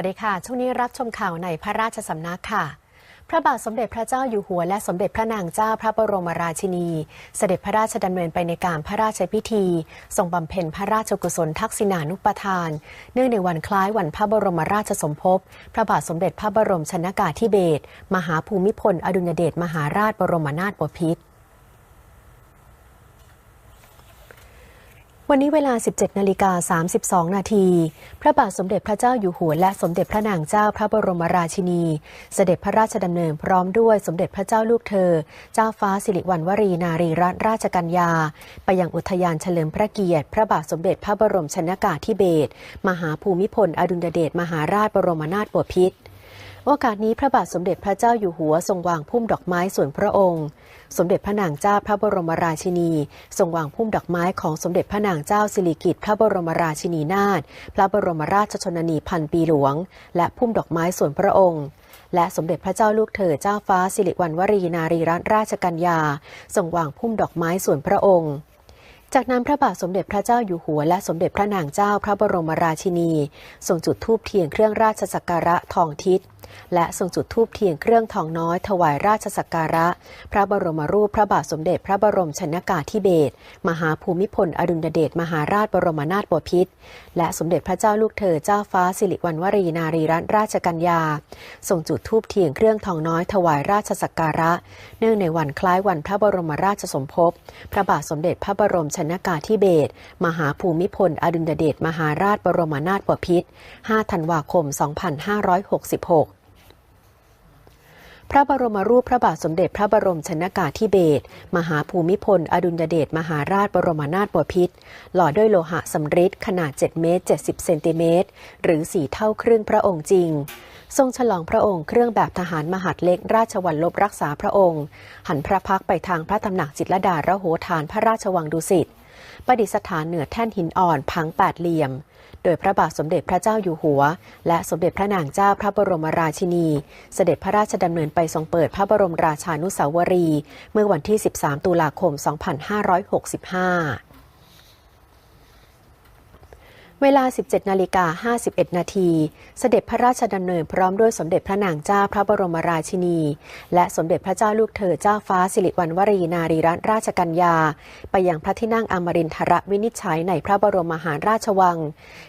วัสดีค่ะ ช่วงนี้รับชมข่าวในพระราชสำนักค่ะ พระบาทสมเด็จพระเจ้าอยู่หัวและสมเด็จพระนางเจ้าพระบรมราชินี เสด็จพระราชดำเนินไปในการพระราชพิธี ทรงบำเพ็ญพระราชกุศลทักษิณานุปทาน เนื่องในวันคล้ายวันพระบรมราชสมภพ พระบาทสมเด็จพระบรมชนากาธิเบศรมหาภูมิพล อดุลยเดชมหาราชบรมนาถบพิตร วันนี้เวลา 17นาฬิกา32 นาที พระบาทสมเด็จพระเจ้าอยู่หัวและสมเด็จพระนางเจ้าพระบรมราชินี เสด็จพระราชดำเนินพร้อมด้วยสมเด็จพระเจ้าลูกเธอ เจ้าฟ้าสิริวัณวรีนารีรัตนราชกัญญา ไปยังอุทยานเฉลิมพระเกียรติ พระบาทสมเด็จพระบรมชนากาธิเบศรมหาภูมิพล อดุลยเดชมหาราชบรมนาถบพิตร โอกาสนี้พระบาทสมเด็จพระเจ้าอยู่หัวทรงวางพุ่มดอกไม้ส่วนพระองค์ สมเด็จพระนางเจ้าพระบรมราชินี ทรงวางพุ่มดอกไม้ของสมเด็จพระนางเจ้าสิริกิติ์พระบรมราชินีนาถพระบรมราชชนนีพันปีหลวง และพุ่มดอกไม้ส่วนพระองค์และสมเด็จพระเจ้าลูกเธอเจ้าฟ้าสิริวัณวรีนารีรัตนราชกัญญาทรงวางพุ่มดอกไม้ส่วนพระองค์ จากนั้นพระบาทสมเด็จพระเจ้าอยู่หัวและสมเด็จพระนางเจ้าพระบรมราชินีทรงจุดธูปเทียนเครื่องราชสักการะทองทิศและทรงจุดธูปเทียนเครื่องทองน้อยถวายราชสักการะ พระบรมรูปพระบาทสมเด็จพระบรมชนากาธิเบศรมหาภูมิพลอดุลยเดชมหาราชบรมนาถบพิตรและสมเด็จพระเจ้าลูกเธอเจ้าฟ้าสิริวัณวรีนารีรัตนราชกัญญาทรงจุดธูปเทียนเครื่องทองน้อยถวายราชสักการะ เนื่องในวันคล้ายวันพระบรมราชสมภพ พระบาทสมเด็จพระบรมชนากาธิเบศมหาภูมิพล อดุลยเดชมหาราชบรมนาถบพิตร 5 ธันวาคม 2566พระบรมรูปพระบาทสมเด็จพระบรมชนากาธิเบศรมหาภูมิพล อดุลยเดชมหาราชบรมนาถบพิตรหล่อด้วยโลหะสำริดขนาด 7 เมตร 70 เซนติเมตร หรือ 4 เท่าครึ่งพระองค์จริง ทรงฉลองพระองค์เครื่องแบบทหารมหาดเล็กราชวัลลบรักษาพระองค์ หันพระพักไปทางพระตำหนักจิตรดาระโหฐานพระราชวังดุสิตประดิษฐานเหนือแท่นหินอ่อนพังแปดเหลี่ยม โดยพระบาทสมเด็จพระเจ้าอยู่หัว และสมเด็จพระนางเจ้าพระบรมราชินี เสด็จพระราชดำเนินไปทรงเปิดพระบรมราชานุสาวรี เมื่อวันที่ 13 ตุลาคม 2565 เวลา 17 นาฬิกา 51 นาที เสด็จพระราชดำเนินพร้อมด้วยสมเด็จพระนางเจ้าพระบรมราชินี และสมเด็จพระเจ้าลูกเธอเจ้าฟ้าสิริวัณวรีนารีรัตนราชกัญญา ไปยังพระที่นั่งอมรินทรวินิจฉัยในพระบรมมหาราชวัง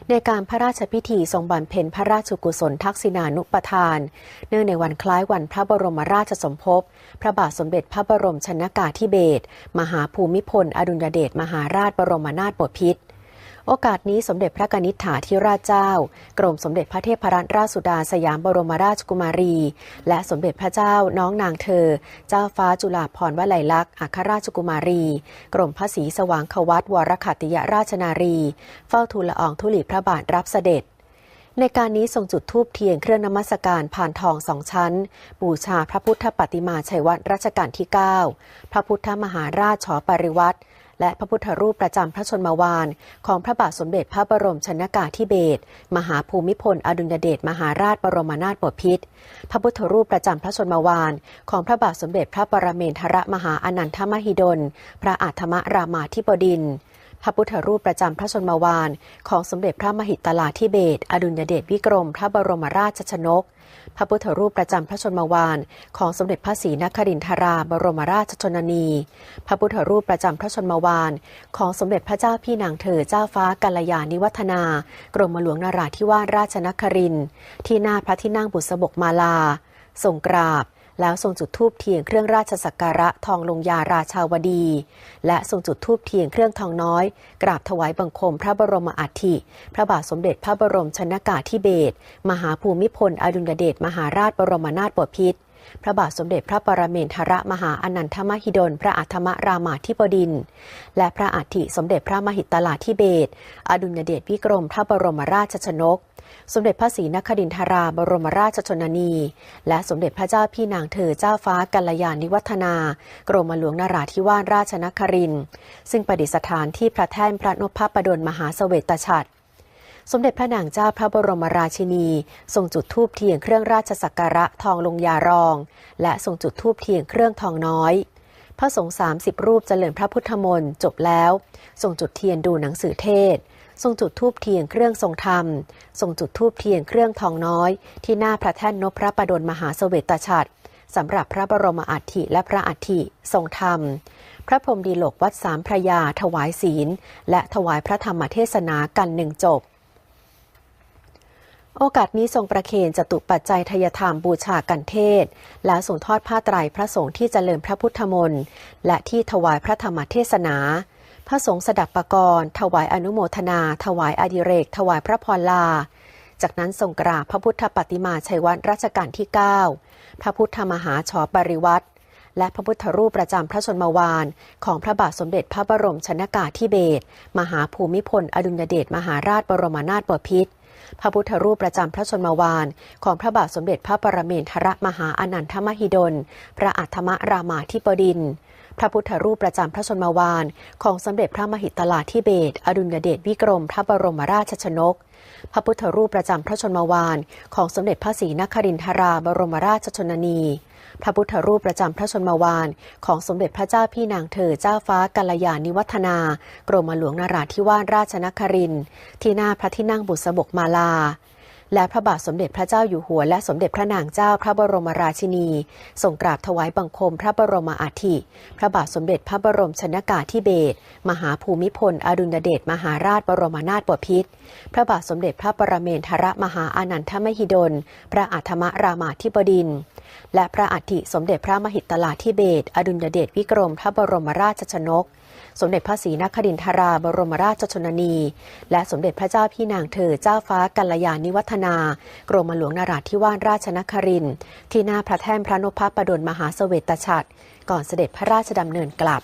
ในการพระราชพิธีทรงบำเพ็ญพระราชกุศลทักษิณานุปทาน เนื่องในวันคล้ายวันพระบรมราชสมภพ พระบาทสมเด็จพระบรมชนากาธิเบศรมหาภูมิพล อดุลยเดชมหาราชบรมนาถบพิตร โอกาสนี้สมเด็จพระกนิษฐาธิราชเจ้า กรมสมเด็จพระเทพรัตนราชสุดาสยามบรมราชกุมารี และสมเด็จพระเจ้าน้องนางเธอ เจ้าฟ้าจุฬาภรณ์วลัยลักษณ์อัครราชกุมารี กรมพระศรีสว่างควัตวรขัตติยราชนารี เฝ้าทูลละอองธุลีพระบาทรับเสด็จในการนี้ทรงจุดธูปเทียนเครื่องนมัสการผ่านทองสองชั้น บูชาพระพุทธปฏิมาชัยวัตรรัชกาลที่ 9 พระพุทธมหาราชฉอปริวัติ และพระพุทธรูปประจำพระชนมวาน ของพระบาทสมเด็จพระบรมชนากาธิเบศรมหาภูมิพล อดุลยเดชมหาราชบรมนาถบพิตรพระพุทธรูปประจำพระชนมวาน ของพระบาทสมเด็จพระปรเมนทรมหาอนันทมหิดล พระอาธมรามาธิบดิน พระพุทธรูปประจำพระชนมวาน ของสมเด็จพระมหิตลาธิเบศอดุลยเดชวิกรม พระบรมราชชนก พระพุทธรูปประจำพระชนมวาน ของสมเด็จพระศรีนครินทราบรมราชชนนี พระพุทธรูปประจำพระชนมวาน ของสมเด็จพระเจ้าพี่นางเธอเจ้าฟ้ากัลยาณิวัฒนา กรมหลวงนาราธิวาสราชนครินที่หน้าพระที่นั่งบุษบกมาลาทรงกราบ แล้วทรงจุดธูปเทียนเครื่องราชสักการะทองลงยาราชาวดี และทรงจุดธูปเทียนเครื่องทองน้อย กราบถวายบังคมพระบรมอัฐิพระบาทสมเด็จพระบรมชนากาธิเบศมหาภูมิพลอดุลยเดชมหาราชบรมนาถบพิตร พระบาทสมเด็จพระปรเมนทรมหาอนันทมหิดล พระอัธมรามาธิบดิน และพระอัฐิสมเด็จพระมหิตลาธิเบศอดุลยเดชวิกรมพระบรมราชชนก สมเด็จพระศรีนครินทราบรมราชชนนี และสมเด็จพระเจ้าพี่นางเธอเจ้าฟ้ากัลยาณิวัฒนา กรมหลวงนาราธิวาสราชนคริน ซึ่งประดิษฐานที่พระแท่นพระนพพระดลมหาเสวตฉัตร สมเด็จพระนางเจ้าพระบรมราชินี ทรงจุดธูปเทียนเครื่องราชสักการะทองลงยารอง และทรงจุดธูปเทียนเครื่องทองน้อย พระสงฆ์สามสิบรูปเจริญพระพุทธมนต์จบแล้ว ทรงจุดเทียนดูหนังสือเทศ ทรงจุดธูปเทียนเครื่องทรงธรรม ทรงจุดธูปเทียนเครื่องทองน้อย ที่หน้าพระแท่นนพพระประดลมหาเสวตฉัตรสำหรับพระบรมอัฐิและพระอัฐิทรงธรรม พระพรหมดีโลกวัดสามพระยาถวายศีล และถวายพระธรรมเทศนากันหนึ่งจบ โอกาสนี้ทรงประเคนจตุปัจจัยทยธรรมบูชากันเทศ และส่งทอดผ้าไตรพระสงฆ์ที่เจริญพระพุทธมนต์และที่ถวายพระธรรมเทศนา พระสงฆ์สดับประกรณ์ถวายอนุโมทนา ถวายอดิเรก ถวายพระพรลา จากนั้นทรงกราบพระพุทธปฏิมาชัยวัตรรัชกาลที่ 9 พระพุทธมหาชอปริวัตรและพระพุทธรูปประจำพระชนมวาน ของพระบาทสมเด็จพระบรมชนากาธิเบศรมหาภูมิพล อดุลยเดชมหาราชบรมนาถบพิตร พระพุทธรูปประจำพระชนมวาน ของพระบาทสมเด็จพระปรเมนทรมหาอนันทมหิดล พระอัฏฐมรามาธิบดินพระพุทธรูปประจำพระชนมวาน ของสมเด็จพระมหิตลาธิเบศอดุลยเดชวิกรมพระบรมราชชนก พระพุทธรูปประจำพระชนมวาน ของสมเด็จพระศรีนครินทราบรมราชชนนี พระพุทธรูปประจำพระชนมวาน ของสมเด็จพระเจ้าพี่นางเธอเจ้าฟ้ากัลยาณิวัฒนากรมหลวงนราธิวาสราชนครินที่หน้าพระที่นั่งบุษบกมาลา และพระบาทสมเด็จพระเจ้าอยู่หัว และสมเด็จพระนางเจ้าพระบรมราชินีส่งกราบถวายบังคมพระบรมอาธิ พระบาทสมเด็จพระบรมชนากาธิเบศรมหาภูมิพล อดุลยเดชมหาราชบรมนาถบพิตรพระบาทสมเด็จพระปรเมนทรมหาอานันทมหิดล พระอัฏฐมรามาธิบดินทร์ และพระอัฐิสมเด็จพระมหิตลาธิเบศอดุลยเดชวิกรมพระบรมราชชนก สมเด็จพระศรีนครินทราบรมราชชนนี และสมเด็จพระเจ้าพี่นางเธอเจ้าฟ้ากัลยาณิวัฒนากรมหลวงนราธิวาสราชนครินที่หน้าพระแท่นพระนพประดลมหาเสวตฉัตรก่อนเสด็จพระราชดำเนินกลับ